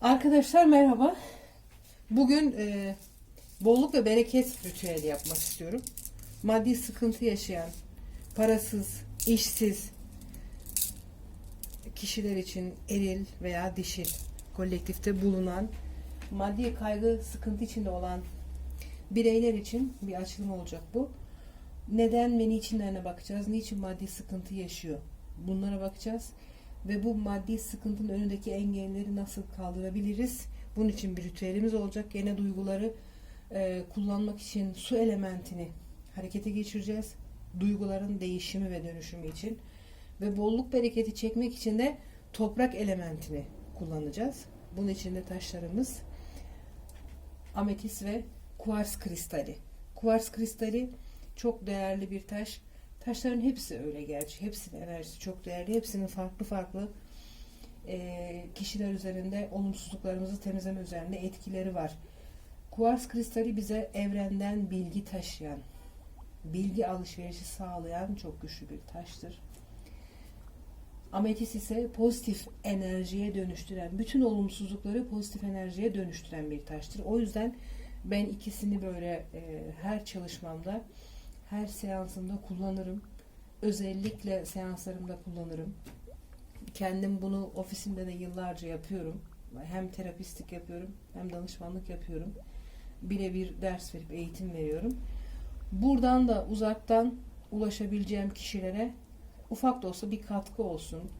Arkadaşlar merhaba. Bugün e, bolluk ve bereket ritüeli yapmak istiyorum. Maddi sıkıntı yaşayan, parasız, işsiz kişiler için eril veya dişil kolektifte bulunan, maddi kaygı, sıkıntı içinde olan bireyler için bir açılım olacak bu. Neden ve niçinlerine bakacağız. Niçin maddi sıkıntı yaşıyor? Bunlara bakacağız. Ve bu maddi sıkıntının önündeki engelleri nasıl kaldırabiliriz? Bunun için bir ritüelimiz olacak. Gene duyguları e, kullanmak için su elementini harekete geçireceğiz. Duyguların değişimi ve dönüşümü için. Ve bolluk bereketi çekmek için de toprak elementini kullanacağız. Bunun için de taşlarımız ametis ve kuvars kristali. Kuvars kristali çok değerli bir taş. Taşların hepsi öyle gerçi. Hepsinin enerjisi çok değerli. Hepsinin farklı farklı e, kişiler üzerinde olumsuzluklarımızı temizleme üzerinde etkileri var. Kuvars kristali bize evrenden bilgi taşıyan, bilgi alışverişi sağlayan çok güçlü bir taştır. Ametis ise pozitif enerjiye dönüştüren, bütün olumsuzlukları pozitif enerjiye dönüştüren bir taştır. O yüzden ben ikisini böyle e, her çalışmamda, her seansımda kullanırım. Özellikle seanslarımda kullanırım. Kendim bunu ofisimde de yıllarca yapıyorum. Hem terapistlik yapıyorum, hem danışmanlık yapıyorum. Birebir ders verip eğitim veriyorum. Buradan da uzaktan ulaşabileceğim kişilere ufak da olsa bir katkı olsun.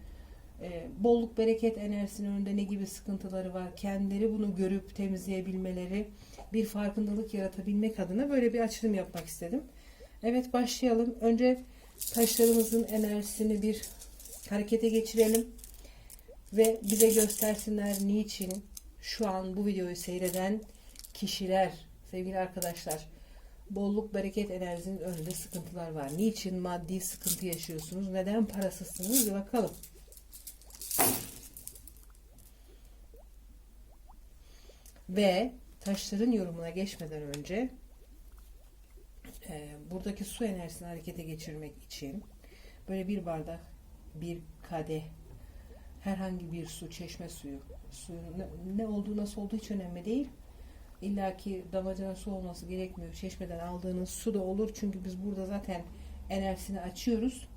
Ee, bolluk bereket enerjisinin önünde ne gibi sıkıntıları var, kendileri bunu görüp temizleyebilmeleri, bir farkındalık yaratabilmek adına böyle bir açılım yapmak istedim. Evet başlayalım. Önce taşlarımızın enerjisini bir harekete geçirelim ve bize göstersinler niçin şu an bu videoyu seyreden kişiler, sevgili arkadaşlar, bolluk bereket enerjisinin önünde sıkıntılar var. Niçin maddi sıkıntı yaşıyorsunuz? Neden parasızsınız? Bir bakalım. Ve taşların yorumuna geçmeden önce e, buradaki su enerjisini harekete geçirmek için böyle bir bardak, bir kadeh, herhangi bir su, çeşme suyu, suyun ne, ne olduğu nasıl olduğu hiç önemli değil. İlla ki damacana su olması gerekmiyor. Çeşmeden aldığınız su da olur. Çünkü biz burada zaten enerjisini açıyoruz.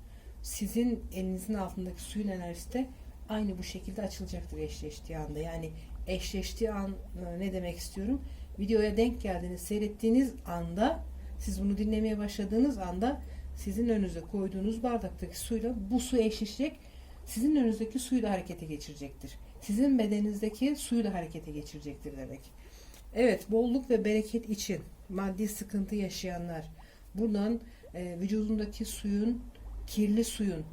Sizin elinizin altındaki suyun enerjisi de aynı bu şekilde açılacaktır eşleştiği anda. Yani eşleştiği an e, ne demek istiyorum? Videoya denk geldiğiniz, seyrettiğiniz anda siz bunu dinlemeye başladığınız anda sizin önünüze koyduğunuz bardaktaki suyla bu su eşleşecek. Sizin önünüzdeki suyu da harekete geçirecektir. Sizin bedeninizdeki suyu da harekete geçirecektir demek. Evet, bolluk ve bereket için maddi sıkıntı yaşayanlar buradan e, vücudundaki suyun, kirli suyun,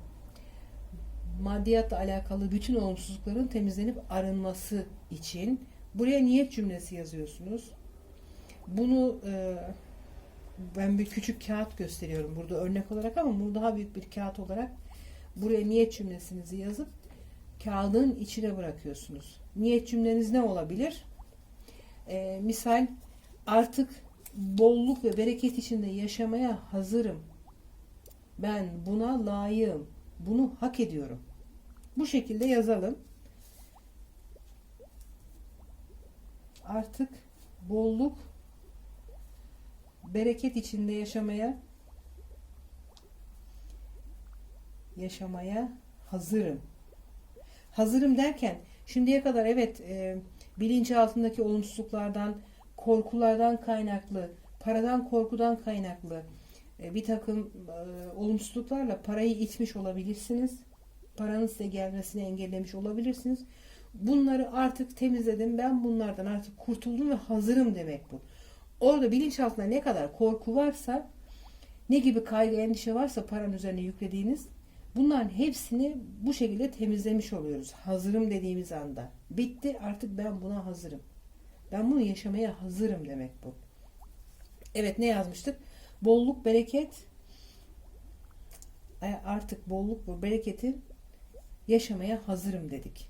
maddiyatla alakalı bütün olumsuzlukların temizlenip arınması için buraya niyet cümlesi yazıyorsunuz. Bunu e, ben bir küçük kağıt gösteriyorum burada örnek olarak ama bunu daha büyük bir kağıt olarak buraya niyet cümlesinizi yazıp kağıdın içine bırakıyorsunuz. Niyet cümleniz ne olabilir? Ee, misal artık bolluk ve bereket içinde yaşamaya hazırım. Ben buna layığım. Bunu hak ediyorum. Bu şekilde yazalım. Artık bolluk bereket içinde yaşamaya yaşamaya hazırım. Hazırım derken şimdiye kadar evet e, bilinçaltındaki olumsuzluklardan, korkulardan kaynaklı, paradan korkudan kaynaklı e, bir takım e, olumsuzluklarla parayı itmiş olabilirsiniz. Paranın size gelmesini engellemiş olabilirsiniz. Bunları artık temizledim. Ben bunlardan artık kurtuldum ve hazırım demek bu. Orada bilinçaltında ne kadar korku varsa, ne gibi kaygı, endişe varsa paranın üzerine yüklediğiniz bunların hepsini bu şekilde temizlemiş oluyoruz. Hazırım dediğimiz anda. Bitti artık ben buna hazırım. Ben bunu yaşamaya hazırım demek bu. Evet ne yazmıştık? Bolluk, bereket artık bolluk ve bereketi yaşamaya hazırım dedik.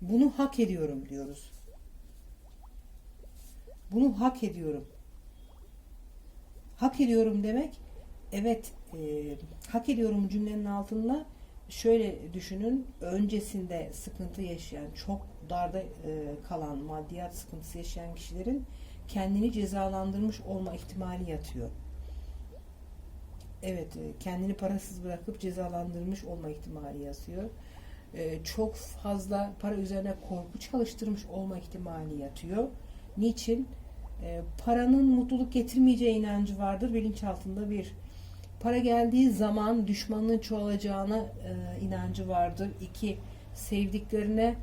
Bunu hak ediyorum diyoruz. Bunu hak ediyorum. Hak ediyorum demek evet e, hak ediyorum cümlenin altında şöyle düşünün öncesinde sıkıntı yaşayan çok darda e, kalan maddiyat sıkıntısı yaşayan kişilerin kendini cezalandırmış olma ihtimali yatıyor. Evet, e, kendini parasız bırakıp cezalandırmış olma ihtimali yatıyor. E, çok fazla para üzerine korku çalıştırmış olma ihtimali yatıyor. Niçin? E, paranın mutluluk getirmeyeceği inancı vardır bilinçaltında bir. Para geldiği zaman düşmanın çoğalacağına e, inancı vardır. İki, sevdiklerine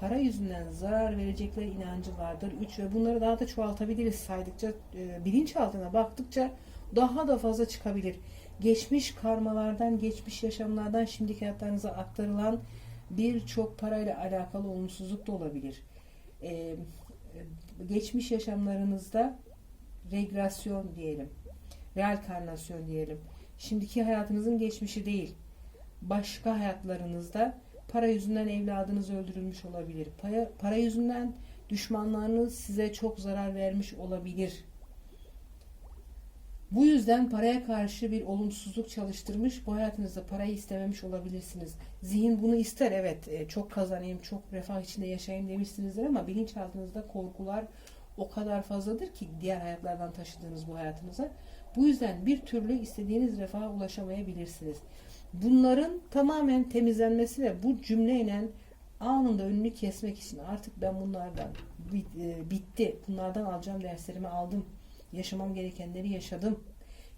para yüzünden zarar verecekler inancı vardır. Üç ve bunları daha da çoğaltabiliriz saydıkça, e, bilinçaltına baktıkça daha da fazla çıkabilir. Geçmiş karmalardan, geçmiş yaşamlardan şimdiki hayatlarınıza aktarılan birçok parayla alakalı olumsuzluk da olabilir. E, geçmiş yaşamlarınızda regresyon diyelim, reenkarnasyon diyelim. Şimdiki hayatınızın geçmişi değil. Başka hayatlarınızda para yüzünden evladınız öldürülmüş olabilir. Para, para yüzünden düşmanlarınız size çok zarar vermiş olabilir. Bu yüzden paraya karşı bir olumsuzluk çalıştırmış, bu hayatınızda parayı istememiş olabilirsiniz. Zihin bunu ister, evet e, çok kazanayım, çok refah içinde yaşayayım demişsinizdir ama bilinçaltınızda korkular o kadar fazladır ki diğer hayatlardan taşıdığınız bu hayatınıza. Bu yüzden bir türlü istediğiniz refaha ulaşamayabilirsiniz. Bunların tamamen temizlenmesi ve bu cümleyle anında önünü kesmek için artık ben bunlardan e, bitti, bunlardan alacağım derslerimi aldım Yaşamam gerekenleri yaşadım.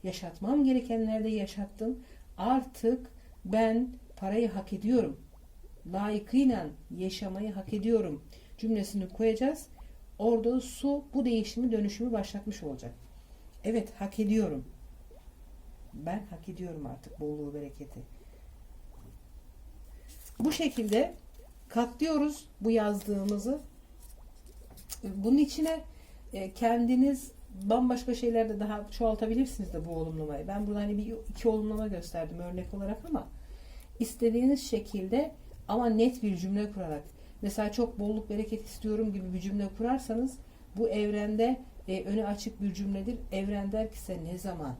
Yaşatmam gerekenleri de yaşattım. Artık ben parayı hak ediyorum. Layıkıyla yaşamayı hak ediyorum cümlesini koyacağız. Orada su bu değişimi dönüşümü başlatmış olacak. Evet hak ediyorum. Ben hak ediyorum artık bolluğu bereketi. Bu şekilde katlıyoruz bu yazdığımızı. Bunun içine e, kendiniz bambaşka şeylerde daha çoğaltabilirsiniz de bu olumlamayı. Ben burada hani bir iki olumlama gösterdim örnek olarak ama istediğiniz şekilde ama net bir cümle kurarak mesela çok bolluk bereket istiyorum gibi bir cümle kurarsanız bu evrende e, önü açık bir cümledir. Evren der ki size ne zaman?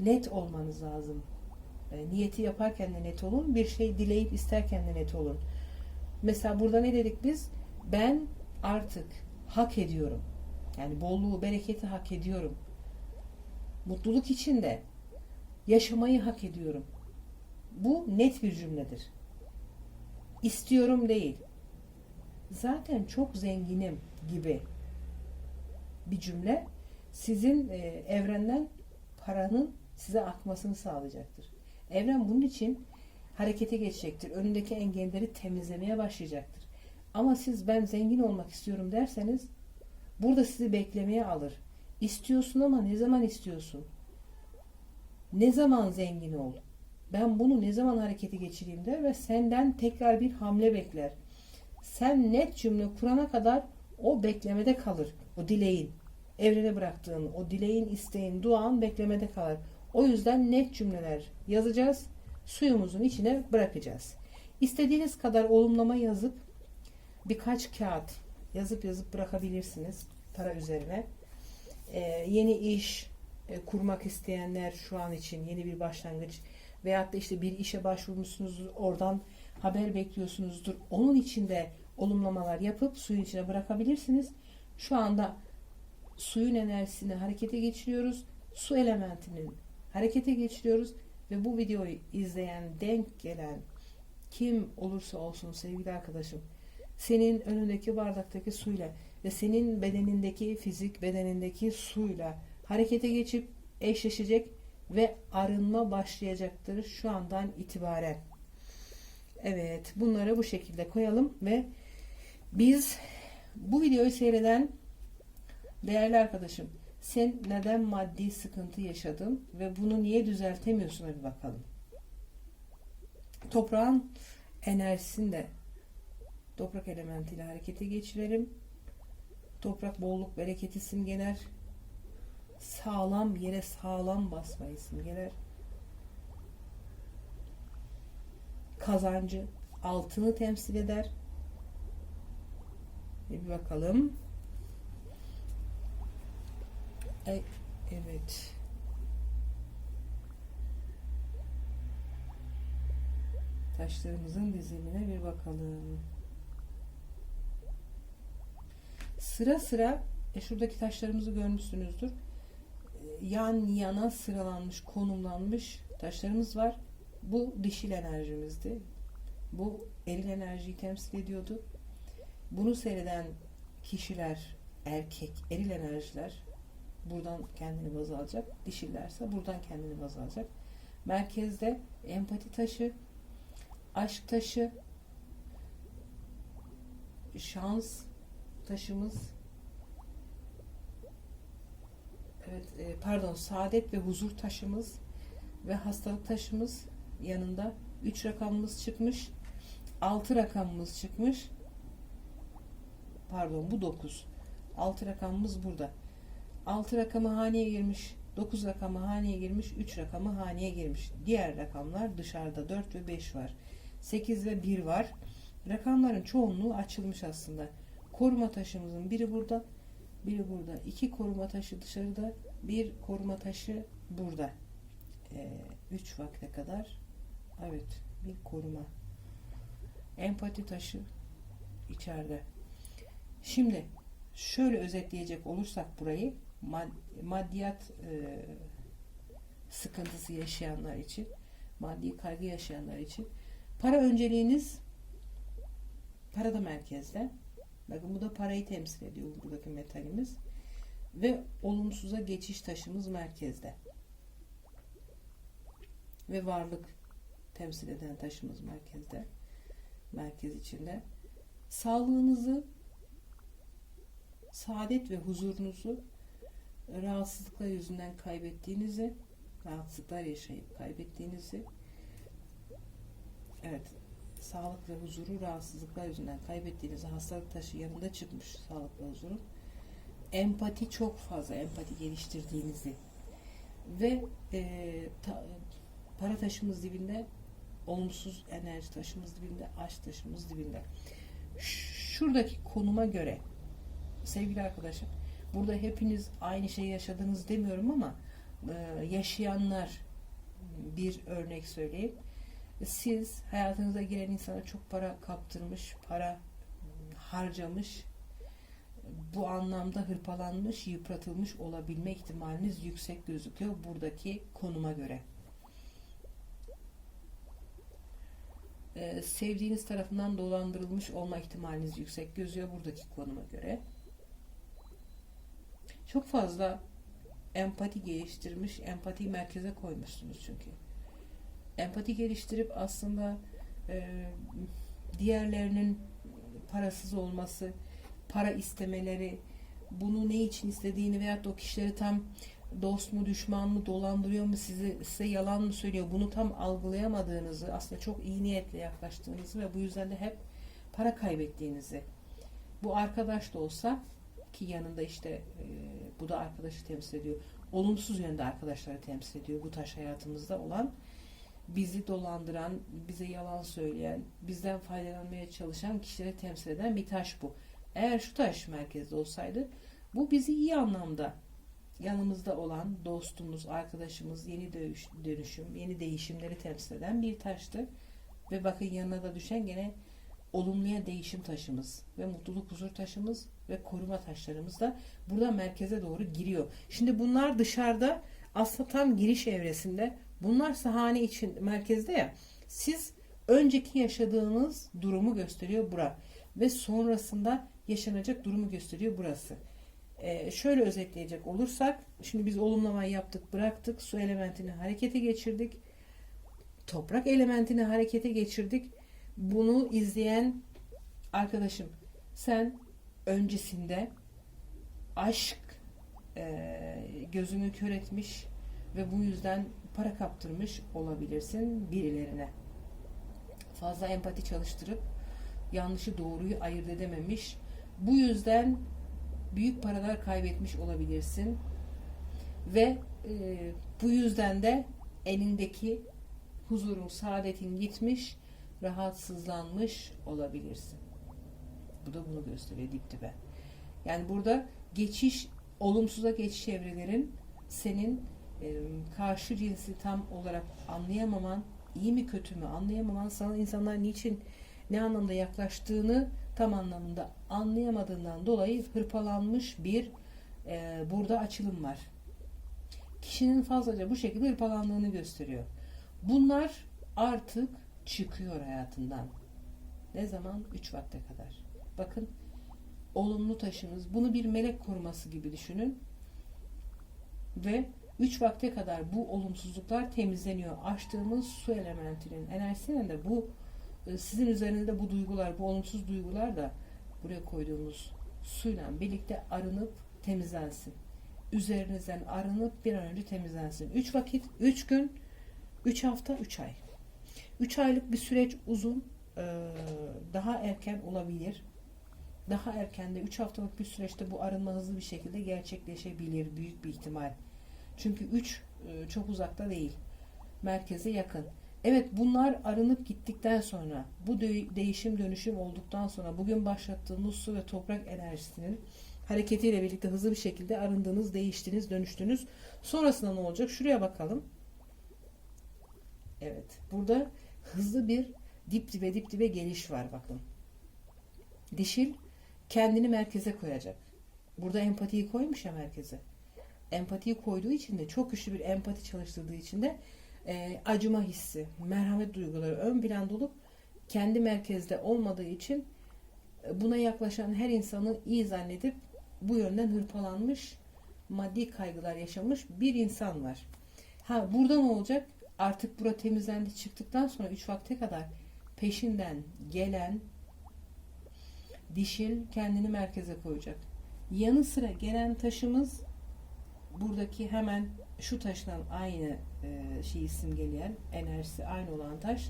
Net olmanız lazım. E, niyeti yaparken de net olun. Bir şey dileyip isterken de net olun. Mesela burada ne dedik biz? Ben artık hak ediyorum. Yani bolluğu, bereketi hak ediyorum. Mutluluk içinde yaşamayı hak ediyorum. Bu net bir cümledir. İstiyorum değil. Zaten çok zenginim gibi bir cümle sizin e, evrenden paranın size akmasını sağlayacaktır. Evren bunun için harekete geçecektir. Önündeki engelleri temizlemeye başlayacaktır. Ama siz ben zengin olmak istiyorum derseniz Burada sizi beklemeye alır. İstiyorsun ama ne zaman istiyorsun? Ne zaman zengin ol? Ben bunu ne zaman harekete geçireyim der ve senden tekrar bir hamle bekler. Sen net cümle kurana kadar o beklemede kalır. O dileğin. Evrene bıraktığın, o dileğin, isteğin, duan beklemede kalır. O yüzden net cümleler yazacağız. Suyumuzun içine bırakacağız. İstediğiniz kadar olumlama yazıp birkaç kağıt yazıp yazıp bırakabilirsiniz para üzerine. Ee, yeni iş e, kurmak isteyenler şu an için yeni bir başlangıç veyahut da işte bir işe başvurmuşsunuz oradan haber bekliyorsunuzdur. Onun içinde olumlamalar yapıp suyun içine bırakabilirsiniz. Şu anda suyun enerjisini harekete geçiriyoruz. Su elementinin harekete geçiriyoruz ve bu videoyu izleyen, denk gelen kim olursa olsun sevgili arkadaşım senin önündeki bardaktaki suyla ve senin bedenindeki fizik bedenindeki suyla harekete geçip eşleşecek ve arınma başlayacaktır şu andan itibaren. Evet bunları bu şekilde koyalım ve biz bu videoyu seyreden değerli arkadaşım sen neden maddi sıkıntı yaşadın ve bunu niye düzeltemiyorsun bir bakalım. Toprağın enerjisini de toprak elementiyle harekete geçirelim. Toprak bolluk bereketi simgeler. Sağlam yere sağlam basmayı simgeler. Kazancı altını temsil eder. Bir bakalım. E, evet. Taşlarımızın dizimine bir bakalım. Sıra sıra e, şuradaki taşlarımızı görmüşsünüzdür. E, Yan yana sıralanmış, konumlanmış taşlarımız var. Bu dişil enerjimizdi. Bu eril enerjiyi temsil ediyordu. Bunu seyreden kişiler, erkek, eril enerjiler buradan kendini baz alacak. Dişillerse buradan kendini baz alacak. Merkezde empati taşı, aşk taşı, şans taşımız, evet e, pardon saadet ve huzur taşımız ve hastalık taşımız yanında 3 rakamımız çıkmış. 6 rakamımız çıkmış. Pardon bu 9. 6 rakamımız burada. 6 rakamı haneye girmiş. 9 rakamı haneye girmiş. 3 rakamı haneye girmiş. Diğer rakamlar dışarıda 4 ve 5 var. 8 ve 1 var. Rakamların çoğunluğu açılmış aslında. Koruma taşımızın biri burada. Biri burada. İki koruma taşı dışarıda. Bir koruma taşı burada. 3 vakte kadar. Evet. Bir koruma. Empati taşı içeride. Şimdi şöyle özetleyecek olursak burayı mad- maddiyat e, sıkıntısı yaşayanlar için maddi kaygı yaşayanlar için para önceliğiniz para da merkezde. Bakın bu da parayı temsil ediyor buradaki metalimiz. Ve olumsuza geçiş taşımız merkezde. Ve varlık temsil eden taşımız merkezde. Merkez içinde. Sağlığınızı saadet ve huzurunuzu rahatsızlıklar yüzünden kaybettiğinizi, rahatsızlıklar yaşayıp kaybettiğinizi, evet, sağlık ve huzuru rahatsızlıklar yüzünden kaybettiğinizi hastalık taşı yanında çıkmış sağlık ve huzurun. Empati çok fazla empati geliştirdiğinizi ve e, ta- para taşımız dibinde, olumsuz enerji taşımız dibinde, aşk taşımız dibinde. Şuradaki konuma göre sevgili arkadaşım burada hepiniz aynı şeyi yaşadınız demiyorum ama e, yaşayanlar bir örnek söyleyeyim. Siz hayatınıza giren insana çok para kaptırmış, para harcamış, bu anlamda hırpalanmış, yıpratılmış olabilme ihtimaliniz yüksek gözüküyor buradaki konuma göre. Ee, sevdiğiniz tarafından dolandırılmış olma ihtimaliniz yüksek gözüyor buradaki konuma göre. Çok fazla empati geliştirmiş, empatiyi merkeze koymuşsunuz çünkü. Empati geliştirip aslında e, diğerlerinin parasız olması, para istemeleri, bunu ne için istediğini veyahut da o kişileri tam dost mu düşman mı dolandırıyor mu size, size yalan mı söylüyor bunu tam algılayamadığınızı aslında çok iyi niyetle yaklaştığınızı ve bu yüzden de hep para kaybettiğinizi. Bu arkadaş da olsa ki yanında işte e, bu da arkadaşı temsil ediyor olumsuz yönde arkadaşları temsil ediyor bu taş hayatımızda olan bizi dolandıran, bize yalan söyleyen, bizden faydalanmaya çalışan kişileri temsil eden bir taş bu. Eğer şu taş merkezde olsaydı bu bizi iyi anlamda yanımızda olan dostumuz, arkadaşımız, yeni dönüş, dönüşüm, yeni değişimleri temsil eden bir taştı. Ve bakın yanına da düşen gene olumluya değişim taşımız ve mutluluk huzur taşımız ve koruma taşlarımız da burada merkeze doğru giriyor. Şimdi bunlar dışarıda aslında tam giriş evresinde bunlar sahane için merkezde ya siz önceki yaşadığınız durumu gösteriyor bura ve sonrasında yaşanacak durumu gösteriyor burası. Ee, şöyle özetleyecek olursak şimdi biz olumlamayı yaptık bıraktık su elementini harekete geçirdik toprak elementini harekete geçirdik bunu izleyen arkadaşım sen öncesinde aşk e, gözünü kör etmiş ve bu yüzden para kaptırmış olabilirsin birilerine. Fazla empati çalıştırıp yanlışı doğruyu ayırt edememiş. Bu yüzden büyük paralar kaybetmiş olabilirsin. Ve e, bu yüzden de elindeki huzurun, saadetin gitmiş, rahatsızlanmış olabilirsin. Bu da bunu gösteriyor dip dibe. Yani burada geçiş, olumsuza geçiş evrelerin senin karşı cinsi tam olarak anlayamaman iyi mi kötü mü anlayamaman sana insanlar niçin ne anlamda yaklaştığını tam anlamında anlayamadığından dolayı hırpalanmış bir e, burada açılım var. Kişinin fazlaca bu şekilde hırpalandığını gösteriyor. Bunlar artık çıkıyor hayatından. Ne zaman? 3 vakte kadar. Bakın olumlu taşınız. Bunu bir melek koruması gibi düşünün. Ve 3 vakte kadar bu olumsuzluklar temizleniyor. Açtığımız su elementinin enerjisiyle de bu e, sizin üzerinizde bu duygular, bu olumsuz duygular da buraya koyduğumuz suyla birlikte arınıp temizlensin. Üzerinizden arınıp bir an önce temizlensin. 3 vakit, 3 gün, 3 hafta, 3 ay. 3 aylık bir süreç uzun. Ee, Daha erken olabilir. Daha erken de 3 haftalık bir süreçte bu arınma hızlı bir şekilde gerçekleşebilir. Büyük bir ihtimal. Çünkü 3 çok uzakta değil. Merkeze yakın. Evet bunlar arınıp gittikten sonra bu değişim dönüşüm olduktan sonra bugün başlattığımız su ve toprak enerjisinin hareketiyle birlikte hızlı bir şekilde arındınız, değiştiniz, dönüştünüz. Sonrasında ne olacak? Şuraya bakalım. Evet. Burada hızlı bir dip dibe dip dibe geliş var bakın. Dişil kendini merkeze koyacak. Burada empatiyi koymuş ya merkeze. Empatiyi koyduğu için de çok güçlü bir empati çalıştırdığı için de e, acıma hissi, merhamet duyguları ön planda olup kendi merkezde olmadığı için e, buna yaklaşan her insanı iyi zannedip bu yönden hırpalanmış, maddi kaygılar yaşamış bir insan var. Ha burada ne olacak? Artık bura temizlendi çıktıktan sonra 3 vakte kadar peşinden gelen dişil kendini merkeze koyacak. Yanı sıra gelen taşımız buradaki hemen şu taştan aynı e, şeyi simgeleyen enerjisi aynı olan taş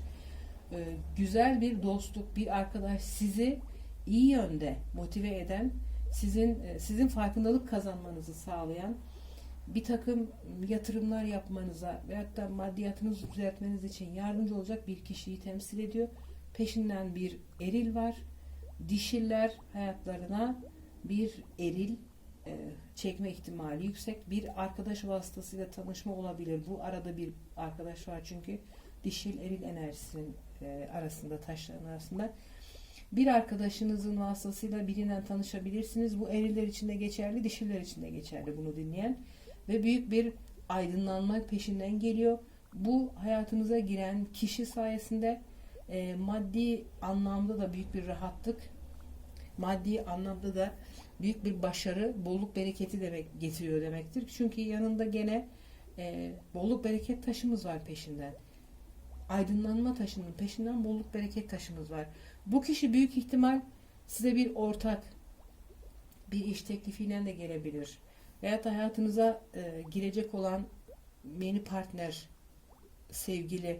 e, güzel bir dostluk bir arkadaş sizi iyi yönde motive eden sizin e, sizin farkındalık kazanmanızı sağlayan bir takım yatırımlar yapmanıza veyahut da maddiyatınızı düzeltmeniz için yardımcı olacak bir kişiyi temsil ediyor. Peşinden bir eril var. Dişiller hayatlarına bir eril çekme ihtimali yüksek. Bir arkadaş vasıtasıyla tanışma olabilir. Bu arada bir arkadaş var çünkü dişil eril enerjisinin e, arasında taşların arasında. Bir arkadaşınızın vasıtasıyla birinden tanışabilirsiniz. Bu eriller için de geçerli, dişiller için de geçerli bunu dinleyen. Ve büyük bir aydınlanma peşinden geliyor. Bu hayatınıza giren kişi sayesinde e, maddi anlamda da büyük bir rahatlık, maddi anlamda da büyük bir başarı, bolluk bereketi demek getiriyor demektir. Çünkü yanında gene e, bolluk bereket taşımız var peşinden. Aydınlanma taşının peşinden bolluk bereket taşımız var. Bu kişi büyük ihtimal size bir ortak, bir iş teklifiyle de gelebilir. Veyahut hayatınıza e, girecek olan yeni partner, sevgili,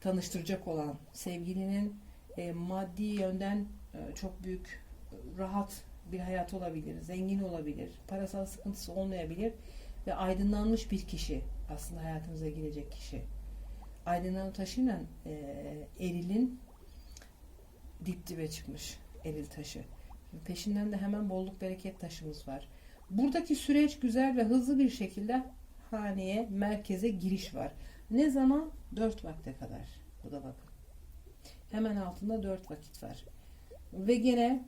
tanıştıracak olan sevgilinin e, maddi yönden e, çok büyük rahat bir hayat olabilir, zengin olabilir, parasal sıkıntısı olmayabilir ve aydınlanmış bir kişi aslında hayatınıza girecek kişi. Aydınlanma taşıyla e, erilin dip dibe çıkmış eril taşı. Peşinden de hemen bolluk bereket taşımız var. Buradaki süreç güzel ve hızlı bir şekilde haneye, merkeze giriş var. Ne zaman? 4 vakte kadar. Bu da bakın. Hemen altında 4 vakit var. Ve gene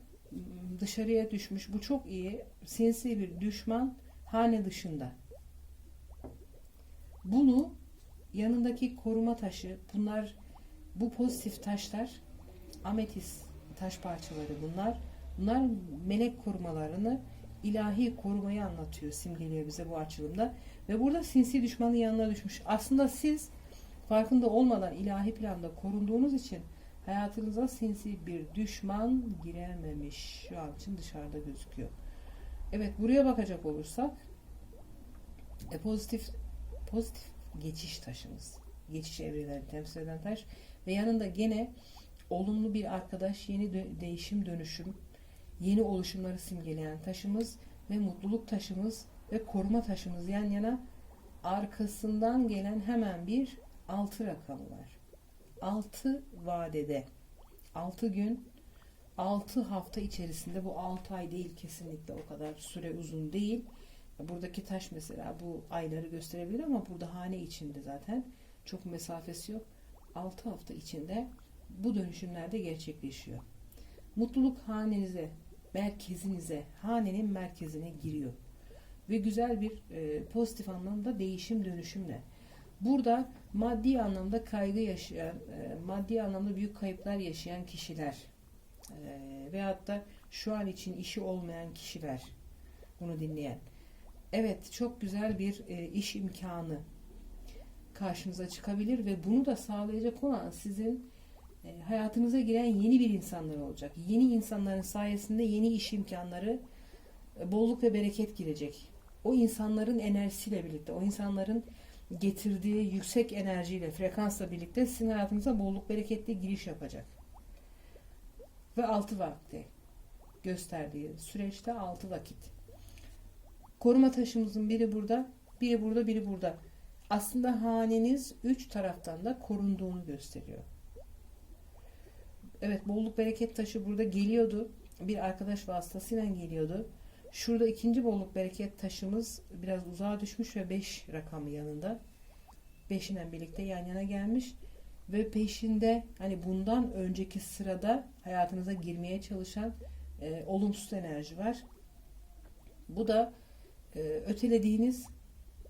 dışarıya düşmüş. Bu çok iyi. Sinsi bir düşman hane dışında. Bunu yanındaki koruma taşı, bunlar bu pozitif taşlar ametis taş parçaları bunlar. Bunlar melek korumalarını ilahi korumayı anlatıyor, simgeliyor bize bu açılımda. Ve burada sinsi düşmanın yanına düşmüş. Aslında siz farkında olmadan ilahi planda korunduğunuz için hayatınıza sinsi bir düşman girememiş. Şu an için dışarıda gözüküyor. Evet buraya bakacak olursak e, pozitif pozitif geçiş taşımız. Geçiş evrelerini temsil eden taş ve yanında gene olumlu bir arkadaş, yeni dö- değişim, dönüşüm, yeni oluşumları simgeleyen taşımız ve mutluluk taşımız ve koruma taşımız yan yana arkasından gelen hemen bir altı rakamı var. 6 vadede 6 gün 6 hafta içerisinde bu 6 ay değil kesinlikle o kadar süre uzun değil. Buradaki taş mesela bu ayları gösterebilir ama burada hane içinde zaten çok mesafesi yok. 6 hafta içinde bu dönüşümlerde gerçekleşiyor. Mutluluk hanenize, merkezinize, hanenin merkezine giriyor. Ve güzel bir e, pozitif anlamda değişim dönüşümle. Burada maddi anlamda kaygı yaşayan, e, maddi anlamda büyük kayıplar yaşayan kişiler e, veyahut da şu an için işi olmayan kişiler bunu dinleyen. Evet çok güzel bir e, iş imkanı karşınıza çıkabilir ve bunu da sağlayacak olan sizin e, hayatınıza giren yeni bir insanlar olacak. Yeni insanların sayesinde yeni iş imkanları, bolluk ve bereket girecek. O insanların enerjisiyle birlikte, o insanların getirdiği yüksek enerjiyle, frekansla birlikte sizin hayatınıza bolluk bereketli giriş yapacak. Ve altı vakti gösterdiği süreçte altı vakit. Koruma taşımızın biri burada, biri burada, biri burada. Aslında haneniz üç taraftan da korunduğunu gösteriyor. Evet bolluk bereket taşı burada geliyordu. Bir arkadaş vasıtasıyla geliyordu. Şurada ikinci bolluk bereket taşımız biraz uzağa düşmüş ve 5 rakamı yanında. 5'inden birlikte yan yana gelmiş ve peşinde hani bundan önceki sırada hayatınıza girmeye çalışan e, olumsuz enerji var. Bu da e, ötelediğiniz,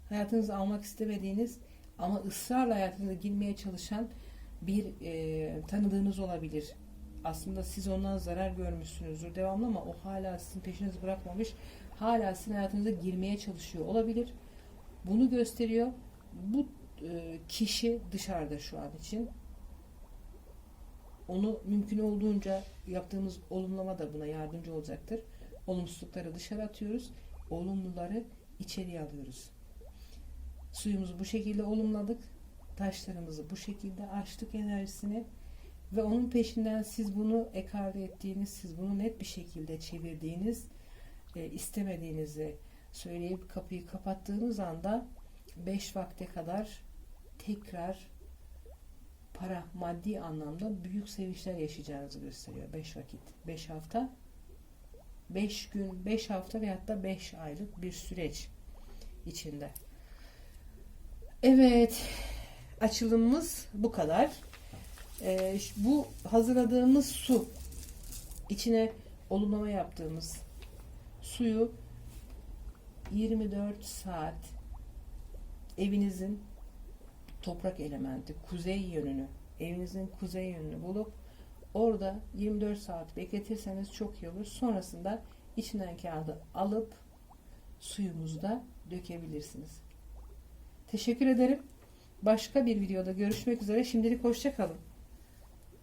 hayatınıza almak istemediğiniz ama ısrarla hayatınıza girmeye çalışan bir e, tanıdığınız olabilir. Aslında siz ondan zarar görmüşsünüzdür devamlı ama o hala sizin peşinizi bırakmamış. Hala sizin hayatınıza girmeye çalışıyor olabilir. Bunu gösteriyor. Bu e, kişi dışarıda şu an için. Onu mümkün olduğunca yaptığımız olumlama da buna yardımcı olacaktır. Olumsuzlukları dışarı atıyoruz. Olumluları içeriye alıyoruz. Suyumuzu bu şekilde olumladık. Taşlarımızı bu şekilde açtık enerjisini ve onun peşinden siz bunu ekarte ettiğiniz, siz bunu net bir şekilde çevirdiğiniz, e, istemediğinizi söyleyip kapıyı kapattığınız anda 5 vakte kadar tekrar para maddi anlamda büyük sevinçler yaşayacağınızı gösteriyor. 5 vakit, 5 hafta, 5 gün, 5 hafta veyahut da 5 aylık bir süreç içinde. Evet, açılımımız bu kadar. Ee, bu hazırladığımız su, içine olumlama yaptığımız suyu 24 saat evinizin toprak elementi, kuzey yönünü, evinizin kuzey yönünü bulup orada 24 saat bekletirseniz çok iyi olur. Sonrasında içinden kağıdı alıp suyumuzda dökebilirsiniz. Teşekkür ederim. Başka bir videoda görüşmek üzere. Şimdilik hoşça